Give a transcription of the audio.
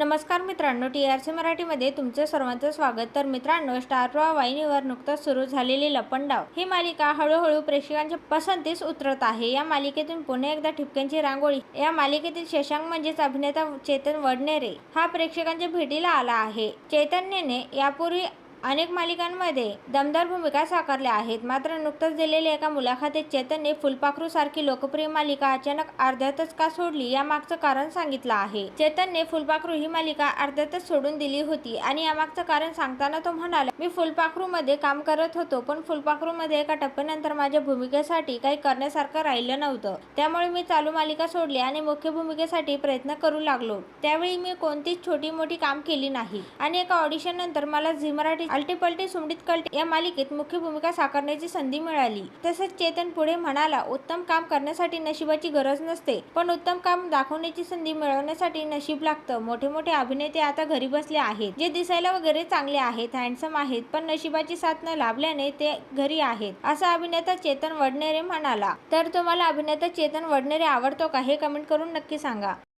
नमस्कार मित्रांनो T R C मराठीमध्ये तुमचं सर्वांचं स्वागत. तर मित्रांनो स्टार प्रवाह वाहिनीवर नुकताच सुरू झालेली लपंडाव ही मालिका हळूहळू प्रेक्षकांच्या पसंतीस उतरत आहे. या मालिकेतून पुन्हा एकदा ठिपक्यांची रांगोळी. या मालिकेतील शशांक म्हणजेच अभिनेता चेतन वडनेरे हा प्रेक्षकांच्या भेटीला आला आहे. चैतन्यने यापूर्वी अनेक मालिकांमध्ये दमदार भूमिका साकारल्या आहेत. मात्र नुकतंच दिलेल्या एका मुलाखतीत चेतनने फुलपाखरूसारखी लोकप्रिय मालिका अचानक अर्ध्यातच का सोडली यामागचं कारण सांगितलं आहे. चेतनने फुलपाखरू ही मालिका अर्ध्यातच सोडून दिली होती आणि यामागचं कारण सांगताना तो म्हणाला मी फुलपाखरूमध्ये काम करत होतो पण फुलपाखरूमध्ये एका टप्प्यानंतर माझ्या भूमिकेसाठी काही करण्यासारखं राहिलं नव्हतं. त्यामुळे मी चालू मालिका सोडली आणि मुख्य भूमिकेसाठी प्रयत्न करू लागलो. त्यावेळी मी कोणतीच छोटी मोठी काम केली नाही आणि एका ऑडिशन नंतर मला झी मराठी अलटी पलटी सुमडीत कलटी या मालिकेत मुख्य भूमिका साकारण्याची संधी मिळाली. तसंच चेतन पुढे म्हणाला उत्तम काम करण्यासाठी नशिबाची गरज नसते पण उत्तम काम दाखवण्याची संधी मिळवण्यासाठी नशीब लागतं. मोठे मोठे अभिनेते आता घरी बसले आहेत जे दिसायला वगैरे चांगले आहेत हँडसम आहेत पण नशिबाची साथ न लाभल्याने ते घरी आहेत. असा अभिनेता चेतन वडनेरे म्हणाला. तर तुम्हाला अभिनेता चेतन वडनेरे आवडतो का हे कमेंट करून नक्की सांगा.